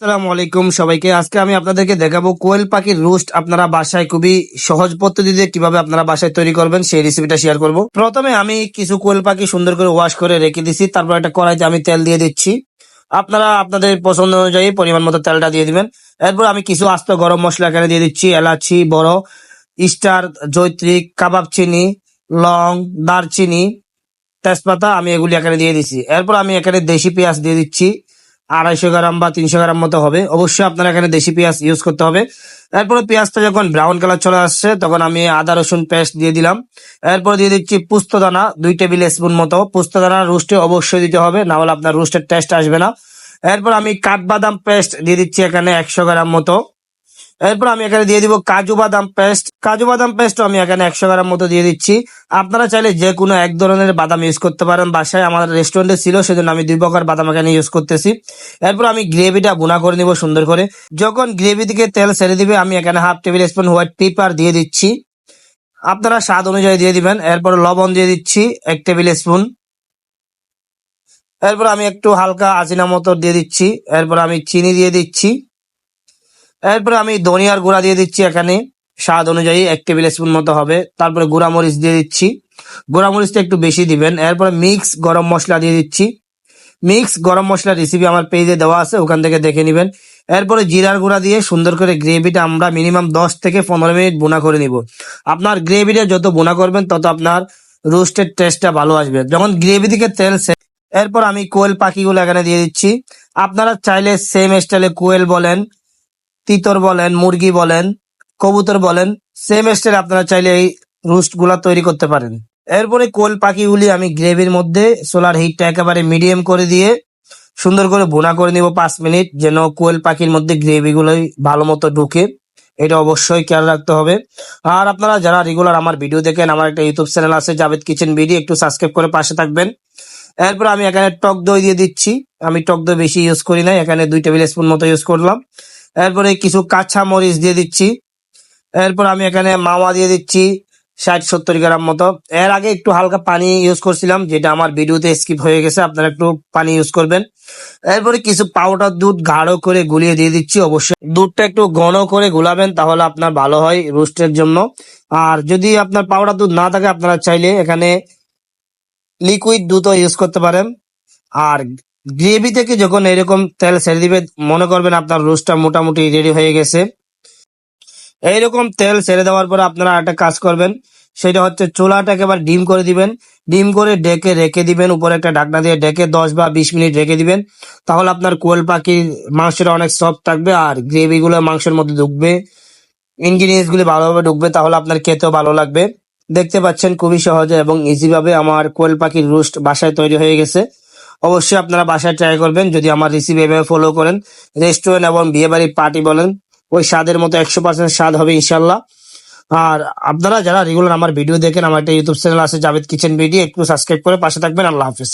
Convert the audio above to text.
আসসালামু আলাইকুম সবাইকে। আজকে আমি আপনাদেরকে দেখাবো কোয়েল পাখির রোস্ট। আপনারা বাসায় খুবই সহজ পদ্ধতিতে কীভাবে আপনারা বাসায় তৈরি করবেন সেই রেসিপিটা শেয়ার করব। প্রথমে আমি কিছু কোয়েল পাখি সুন্দর করে ওয়াশ করে রেখে দিছি। তারপর একটা কড়াইতে আমি তেল দিয়ে দিচ্ছি। আপনারা আপনাদের পছন্দ অনুযায়ী পরিমাণ মতো তেলটা দিয়ে দিবেন। এরপর আমি কিছু আস্ত গরম মশলা এখানে দিয়ে দিচ্ছি। এলাচি, বড় স্টার জৈত্রিক কাবাব চিনি, লং, দারচিনি, তেজপাতা আমি এগুলি এখানে দিয়ে দিচ্ছি এরপর আমি এখানে দেশি পেঁয়াজ দিয়ে দিচ্ছি। আড়াইশো গ্রাম বা তিনশো গ্রাম মতো হবে। অবশ্যই আপনার এখানে দেশি পেঁয়াজ ইউজ করতে হবে। এরপরে পেঁয়াজটা যখন ব্রাউন কালার চলে আসছে, তখন আমি আদা, রসুন পেস্ট দিয়ে দিলাম। এরপর দিয়ে দিচ্ছি পুস্ত দানা, দুই টেবিল স্পুন মতো। পুস্ত দানা রোস্টে অবশ্যই দিতে হবে, না হলে আপনার রুস্টের টেস্ট আসবে না। এরপর আমি কাঠবাদাম পেস্ট দিয়ে দিচ্ছি এখানে একশো গ্রাম মতো। এরপর আমি এখানে দিয়ে দিব কাজু বাদাম পেস্ট। কাজু বাদাম পেস্ট আমি এখানে একশো গ্রাম মতো দিয়ে দিচ্ছি। আপনারা চাইলে যে কোনো এক ধরনের বাদাম ইউজ করতে পারেন। বাসায় আমার রেস্টুরেন্টে ছিল, সেজন্য আমি দুই প্রকার বাদাম এখানে ইউজ করতেছি। এরপর আমি গ্রেভিটা বুনা করে নিব সুন্দর করে। যখন গ্রেভি থেকে তেল ছেড়ে দিবে, আমি এখানে half tablespoon white pepper দিয়ে দিচ্ছি। আপনারা স্বাদ অনুযায়ী দিয়ে দিবেন। এরপর লবণ দিয়ে দিচ্ছি এক টেবিল স্পুন এরপর আমি একটু হালকা আজিনা মতো দিয়ে দিচ্ছি। এরপর আমি চিনি দিয়ে দিচ্ছি। এরপরে আমি ধনিয়ার গুঁড়া দিয়ে দিচ্ছি এখানে। স্বাদ অনুযায়ী এক টেবিল স্পুন মতো হবে। তারপরে গুঁড়া মরিচ দিয়ে দিচ্ছি। গুঁড়া মরিচটা একটু বেশি দিবেন। এরপরে মিক্স গরম মশলা দিয়ে দিচ্ছি। মিক্স গরম মশলা রেসিপি আমার পেজে দেওয়া আছে, ওখান থেকে দেখে নেবেন। এরপরে জিরার গুঁড়া দিয়ে সুন্দর করে গ্রেভিটা আমরা মিনিমাম দশ থেকে পনেরো মিনিট বোনা করে নিব। আপনার গ্রেভিটা যত বোনা করবেন, তত আপনার রোস্টের টেস্টটা ভালো আসবে। যখন গ্রেভি থেকে তেল এরপর আমি কোয়েল পাখিগুলো এখানে দিয়ে দিচ্ছি। আপনারা চাইলে সেম স্টাইলে কোয়েল বলেন। তিতর বলেন, মুরগি বলেন, কবুতর বলেন সেম স্টাইল আপনারা চাইলে এই রোস্টগুলা তৈরি করতে পারেন। এরপরে কোল পাখিগুলি আমি গ্রেভির মধ্যে, সোলার হিটটা একেবারে মিডিয়াম করে দিয়ে সুন্দর করে ভুনা করে নিব পাঁচ মিনিট, যেন কোয়েল পাখির মধ্যে গ্রেভি গুলোই ভালো মতো ঢুকে। এটা অবশ্যই খেয়াল রাখতে হবে। আর আপনারা যারা রেগুলার আমার ভিডিও দেখেন, আমার একটা ইউটিউব চ্যানেল আছে জাভেদ কিচেন বিডি একটু সাবস্ক্রাইব করে পাশে থাকবেন। এরপর আমি এখানে টক দই দিয়ে দিচ্ছি। আমি টক দই বেশি ইউজ করি না এখানে দুই টেবিল স্পুন মতো ইউজ করলাম। এরপরে কিছু কাঁচা মরিচ দিয়ে দিচ্ছি। এরপর আমি এখানে মাওয়া দিয়ে দিচ্ছি ষাট সত্তর গ্রাম মতো। এর আগে একটু হালকা পানি ইউজ করছিলাম, যেটা আমার ভিডিওতে স্কিপ হয়ে গেছে, আপনারা একটু পানি ইউজ করবেন। এরপরে কিছু পাউডার দুধ গাঢ় করে গুলিয়ে দিয়ে দিচ্ছি, অবশ্যই। দুধটা একটু ঘন করে গুলাবেন, তাহলে আপনার ভালো হয় রোস্টের জন্য। আর যদি আপনার পাউডার দুধ না থাকে, আপনারা চাইলে এখানে লিকুইড দুধও ইউজ করতে পারেন। আর গ্রেভি থেকে যখন এরকম তেল ছেড়ে দিবে, মনে করবেন আপনার রোস্টটা মোটামুটি রেডি হয়ে গেছে। এইরকম তেল ছেড়ে দেওয়ার পর আপনারা একটা কাজ করবেন, সেটা হচ্ছে চুলাটা একেবারে ডিম করে দিবেন। ডিম করে ডেকে রেখে দিবেন, উপরে একটা ঢাকনা দিয়ে ডেকে দশ বা বিশ মিনিট রেখে দিবেন। তাহলে আপনার কোয়েল পাখির মাংসটা অনেক সফট থাকবে আর গ্রেভিগুলো মাংসের মধ্যে ঢুকবে। ইনগ্রিডিয়েন্টস গুলি ভালোভাবে ঢুকবে, তাহলে আপনার খেতেও ভালো লাগবে। দেখতে পাচ্ছেন খুবই সহজে এবং ইজিভাবে আমার কোয়েল পাখির রোস্ট বাসায় তৈরি হয়ে গেছে। অবশ্যই আপনারা বাসায় ট্রাই করবেন। যদি আমার রেসিপি এভাবে ফলো করেন রেস্টুরেন্ট এবং বিয়ে বাড়ির পার্টি বলেন, ওই স্বাদের মতো একশো পার্সেন্ট স্বাদ হবে ইনশাল্লাহ আর আপনারা যারা রেগুলার আমার ভিডিও দেখেন, আমার একটা ইউটিউব চ্যানেল আছে জাভেদ কিচেন ভিডিও একটু সাবস্ক্রাইব করে পাশে থাকবেন। আল্লাহ হাফিজ।